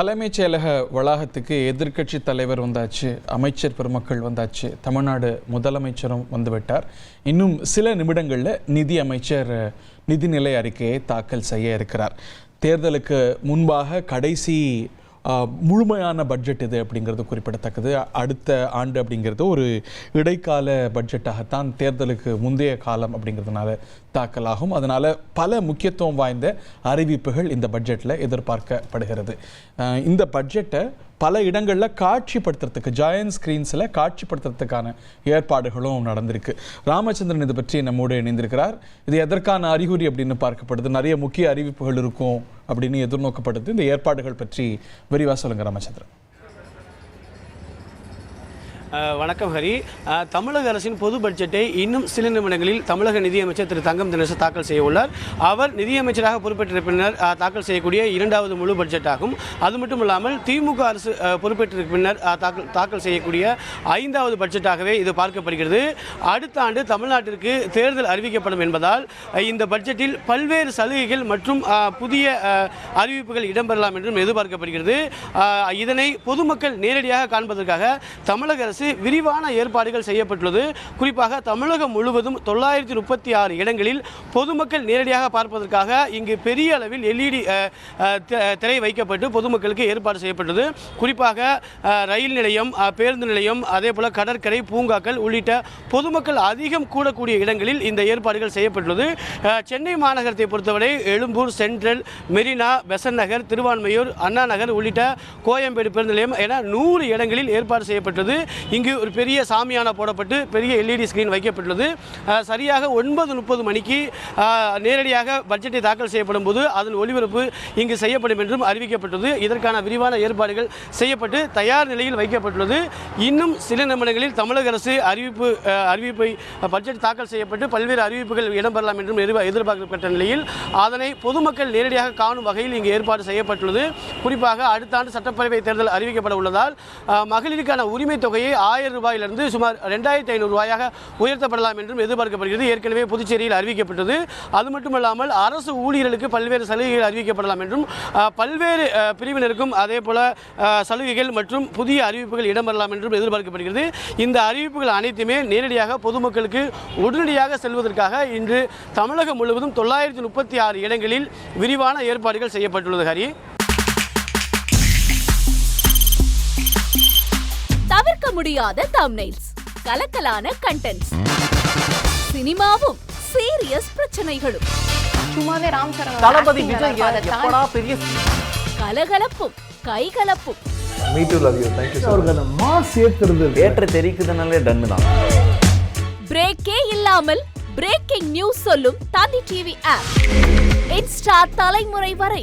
தலைமைச் செயலக வளாகத்துக்கு எதிர்க்கட்சி தலைவர் வந்தாச்சு அமைச்சர் பெருமக்கள் வந்தாச்சு தமிழ்நாடு முதலமைச்சரும் வந்துவிட்டார் இன்னும் சில நிமிடங்களில் நிதி அமைச்சர் நிதிநிலை அறிக்கையை தாக்கல் செய்ய இருக்கிறார். தேர்தலுக்கு முன்பாக கடைசி முழுமையான பட்ஜெட் இது அப்படிங்கிறது குறிப்பிடத்தக்கது. அடுத்த ஆண்டு அப்படிங்கிறது ஒரு இடைக்கால பட்ஜெட்டாகத்தான் தேர்தலுக்கு முந்தைய காலம் அப்படிங்கிறதுனால தாக்கலாகும். அதனால் பல முக்கியத்துவம் வாய்ந்த அறிவிப்புகள் இந்த பட்ஜெட்டில் எதிர்பார்க்கப்படுகிறது. இந்த பட்ஜெட்டை பல இடங்களில் காட்சிப்படுத்துறதுக்கு ஜாயன் ஸ்க்ரீன்ஸில் காட்சிப்படுத்துறதுக்கான ஏற்பாடுகளும் நடந்திருக்கு. ராமச்சந்திரன் இது பற்றி நம்மோடு இணைந்திருக்கிறார். இது எதற்கான அறிகுறி அப்படின்னு பார்க்கப்படுது. நிறைய முக்கிய அறிவிப்புகள் இருக்கும் அப்படின்னு எதிர்நோக்கப்படுது. இந்த ஏற்பாடுகள் பற்றி விரிவாக சொல்லுங்க ராமச்சந்திரன். வணக்கம் ஹரி. தமிழக அரசின் பொது பட்ஜெட்டை இன்னும் சில நிமிடங்களில் தமிழக நிதியமைச்சர் திரு தங்கம் தினேசன் தாக்கல் செய்ய உள்ளார். அவர் நிதியமைச்சராக பொறுப்பேற்ற பின்னர் தாக்கல் செய்யக்கூடிய இரண்டாவது முழு பட்ஜெட் ஆகும் அது மட்டும் இல்லாமல் திமுக அரசு பொறுப்பேற்ற பின்னர் தாக்கல் தாக்கல் செய்யக்கூடிய ஐந்தாவது பட்ஜெட்டாகவே இது பார்க்கப்படுகிறது. அடுத்த ஆண்டு தமிழ்நாட்டிற்கு தேர்தல் அறிவிக்கப்படும் என்பதால் இந்த பட்ஜெட்டில் பல்வேறு சலுகைகள் மற்றும் புதிய அறிவிப்புகள் இடம்பெறலாம் என்றும் எதிர்பார்க்கப்படுகிறது. இதனை பொதுமக்கள் நேரடியாக காண்பதற்காக தமிழக அரசு விரிவான ஏற்பாடுகள் செய்யப்பட்டுள்ளது. குறிப்பாக தமிழகம் முழுவதும் தொள்ளாயிரத்தி முப்பத்தி ஆறு இடங்களில் பொதுமக்கள் நேரடியாக பார்ப்பதற்காக இங்கு பெரிய அளவில் எல்இடி திரை வைக்கப்பட்டு பொதுமக்களுக்கு ஏற்பாடு செய்யப்பட்டது. குறிப்பாக ரயில் நிலையம் பேருந்து நிலையம் அதே போல் கடற்கரை பூங்காக்கள் உள்ளிட்ட பொதுமக்கள் அதிகம் கூடக்கூடிய இடங்களில் இந்த ஏற்பாடுகள் செய்யப்பட்டுள்ளது. சென்னை மாநகரத்தை பொறுத்தவரை எழும்பூர் சென்ட்ரல் மெரினா பெசன் நகர் திருவான்மையூர் அண்ணா நகர் உள்ளிட்ட கோயம்பேடு பேருந்து நிலையம் என நூறு இடங்களில் ஏற்பாடு செய்யப்பட்டது இங்கு ஒரு பெரிய சாமியான போடப்பட்டு பெரிய எல்இடி ஸ்கிரீன் வைக்கப்பட்டுள்ளது. சரியாக ஒன்பது முப்பது மணிக்கு நேரடியாக பட்ஜெட்டை தாக்கல் செய்யப்படும் போது அதன் ஒளிபரப்பு இங்கு செய்யப்படும் என்றும் அறிவிக்கப்பட்டது இதற்கான விரிவான ஏற்பாடுகள் செய்யப்பட்டு தயார் நிலையில் வைக்கப்பட்டுள்ளது. இன்னும் சில நிமிடங்களில் தமிழக அரசு அறிவிப்பு அறிவிப்பை பட்ஜெட் தாக்கல் செய்யப்பட்டு பல்வேறு அறிவிப்புகள் இடம்பெறலாம் என்றும் எதிர்பார்க்கப்பட்ட நிலையில் அதனை பொதுமக்கள் நேரடியாக காணும் வகையில் இங்கு ஏற்பாடு செய்யப்பட்டுள்ளது. குறிப்பாக அடுத்த ஆண்டு சட்டப்பேரவை தேர்தல் அறிவிக்கப்பட உள்ளதால் மகளிருக்கான உரிமை தொகையை ஆயிரம் ரூபாயிலிருந்து சுமார் ரெண்டாயிரத்தி ஐநூறு ரூபாயாக உயர்த்தப்படலாம் என்றும் எதிர்பார்க்கப்படுகிறது. ஏற்கனவே புதுச்சேரியில் அறிவிக்கப்பட்டது. அது மட்டுமல்லாமல் அரசு ஊழியர்களுக்கு பல்வேறு சலுகைகள் அறிவிக்கப்படலாம் என்றும் பல்வேறு பிரிவினருக்கும் அதே போல சலுகைகள் மற்றும் புதிய அறிவிப்புகள் இடம்பெறலாம் என்றும் எதிர்பார்க்கப்படுகிறது. இந்த அறிவிப்புகள் அனைத்துமே நேரடியாக பொதுமக்களுக்கு உடனடியாக செல்வதற்காக இன்று தமிழகம் முழுவதும் தொள்ளாயிரத்தி முப்பத்தி ஆறு இடங்களில் விரிவான ஏற்பாடுகள் செய்யப்பட்டுள்ளது ஹரி. முடியாத தம்னைல்ஸ் கலக்கலான கண்டென்ட்ஸ் சினிமாவும் சீரியஸ் பிரச்சனைகளும். சும்மாவே ராம் சரண் தளபதி விஜய் எப்படா பெரிய கலகலப்பும் கைகலப்பும். Me too love you thank you so அவருக்கு அந்த மாஸ் ஏத்துறது தேட்டர் தெரிக்குதுனாலே டன்னு தான். பிரேக்கே இல்லாமல் பிரேக்கிங் நியூஸ் சொல்லும் தந்தி டிவி ஆப் இன்ஸ்டா தலைமுறை வரை